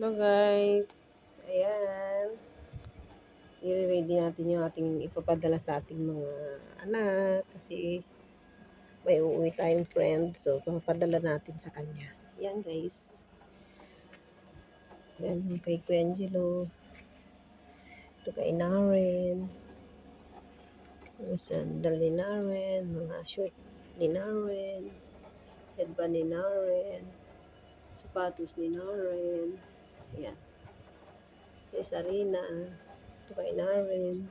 Hello guys. Ayan. I-ready natin yung ating ipapadala sa ating mga anak kasi may uuwi tayong friend. So, papadala natin sa kanya. Ayan guys. Ayan kay Kuya Angelo. Ito kay Naren. Sandal ni Naren. Mga short ni Naren. Headband ni Naren. Sapatos ni Naren. Ayan. Sa Sarina. Ito kay Naren.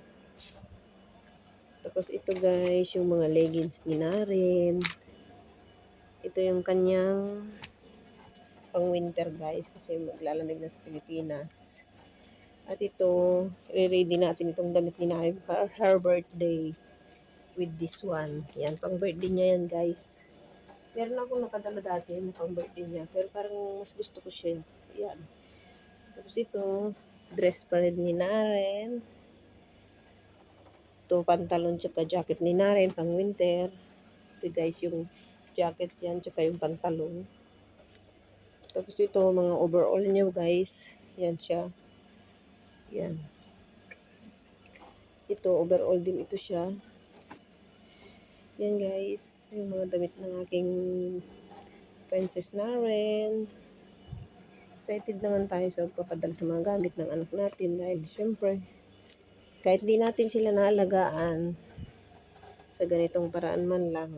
Tapos ito guys, yung mga leggings ni Naren. Ito yung kanyang pang winter guys kasi maglalamig na sa Pilipinas. At ito, re-ready natin itong damit ni Naren para her birthday with this one. Yan, pang birthday niya yan guys. Meron akong nakadala dati na pang birthday niya. Pero parang mas gusto ko siya. Yan. Tapos ito, dress pa rin ni Naren. Ito, pantalon tsaka jacket ni Naren pang winter. Ito guys, yung jacket yan tsaka yung pantalon. Tapos ito, mga overall niya guys. Yan siya. Yan. Ito, overall din ito siya. Yan guys, yung mga damit ng aking princess na rin. Excited naman tayo sa pagpapadala sa mga gamit ng anak natin dahil syempre, kahit di natin sila naalagaan sa ganitong paraan man lang,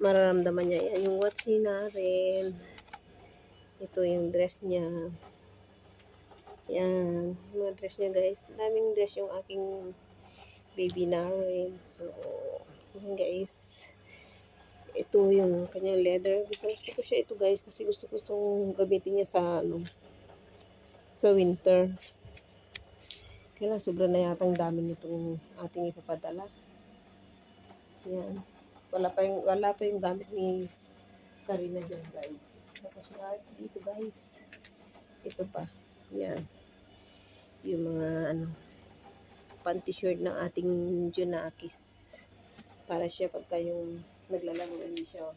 mararamdaman niya yan. Yung watch ni na rin. Ito yung dress niya. Yan. Mga dress niya guys. Daming dress yung aking baby na rin. So, yan guys. Ito yung kanyang leather. Gusto, gusto ko siya ito guys kasi gusto ko itong gamitin niya sa ano sa winter. Kaya sobrang na yatang dami nitong ating ipapadala. Yan. Wala pa yung, wala pa yung gamit ni Sarina dyan guys. Tapos dito guys. Ito pa. Yan. Yung mga ano panty shirt ng ating Junakis para siya pagka yung naglalaro hindi siya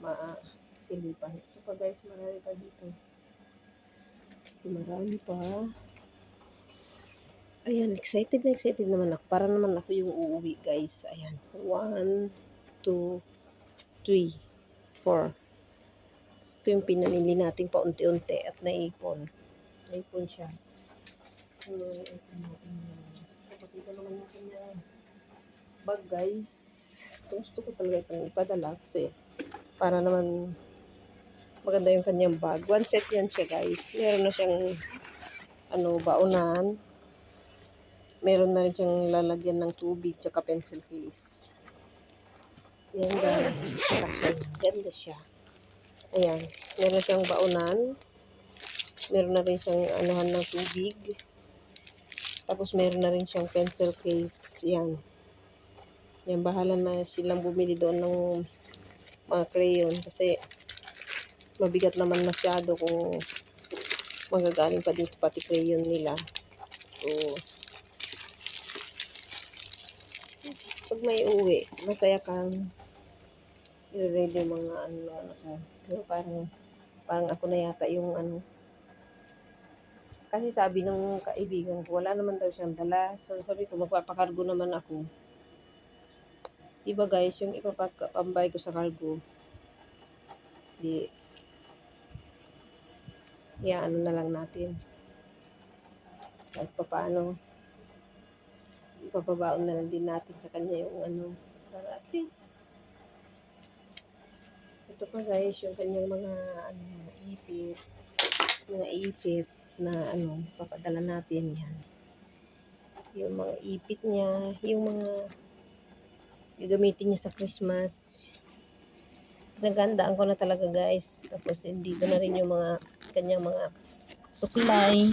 ma-silipan. Ito pa guys, marami pa dito. Ito marami pa. Ayan, excited na excited naman ako. Para naman ako yung uuwi guys. Ayan. One, two, three, four. Ito yung pinamili natin paunti-unti at naipon. Naipon siya. So, ito natin yan. Ito naman yung kanyang bag guys. Gusto ko talaga itong ipadala kasi para naman maganda yung kanyang bag. One set yan siya guys. Meron na siyang ano, baonan. Meron na rin siyang lalagyan ng tubig tsaka pencil case. Yan guys. Ganda siya. Ayan. Meron siyang baonan. Meron na rin siyang anuhan ng tubig. Tapos meron na rin siyang pencil case. Yan. Yan, bahala na silang bumili doon ng mga crayon kasi mabigat naman masyado kung magagaling pa dito pati crayon nila. So, pag may uwi, masaya kang i-ready mga ano, ano ko. Pero parang, parang ako na yata yung ano, kasi sabi ng kaibigan ko, wala naman daw siyang dala. So sabi ko, magpapakargo naman ako. Diba guys, yung ipapambay ko sa cargo, di, ya ano na lang natin. Kahit pa paano, ipapabaon na lang din natin sa kanya yung ano, para at least, ito pa guys, yung kanyang mga, ano, mga ipit, mga ipit na ano, papadala natin yan. Yung mga ipit niya, yung mga gagamitin niya sa Christmas. Nagandaan ko na talaga guys. Tapos hindi ko na rin yung mga kanyang mga suklay.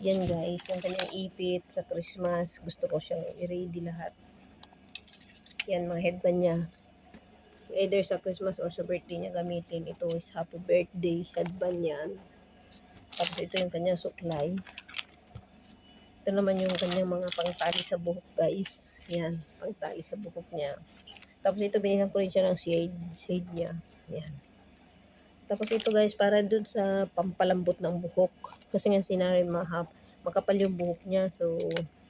Yan guys, yung kanyang ipit sa Christmas. Gusto ko siyang i-ready lahat. Yan, mga headband niya. Either sa Christmas or sa birthday niya gamitin. Ito is happy birthday headband yan. Tapos ito yung kanyang suklay. Ito naman yung kanyang mga pangtali sa buhok guys. Yan, pangtali sa buhok niya. Tapos ito binigyan ko rin siya ng shade, shade niya. Yan. Tapos ito guys, para dun sa pampalambot ng buhok. Kasi nga sinarin mahap, makapal yung buhok niya. So,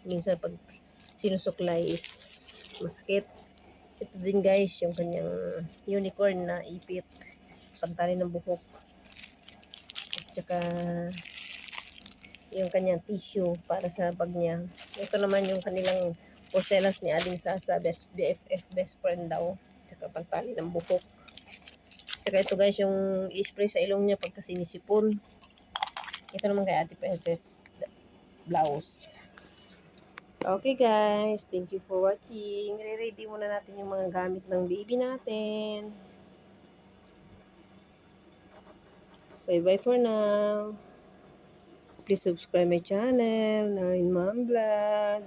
minsan pag sinusuklay is masakit. Ito din guys, yung kanyang unicorn na ipit. Pantali ng buhok. At saka, yung kanyang tissue para sa bag niya. Ito naman yung kanilang porcelas ni Aling Sasa, best BFF, best friend daw. Tsaka pantali ng buhok. Tsaka ito guys, yung i-spray sa ilong niya pagka sinisipon. Ito naman kay Ate Princess blouse. Okay guys, thank you for watching. Re-ready muna natin yung mga gamit ng baby natin. Bye-bye for now. Please subscribe my channel, Narin Mom Vlog.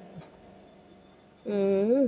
Mm.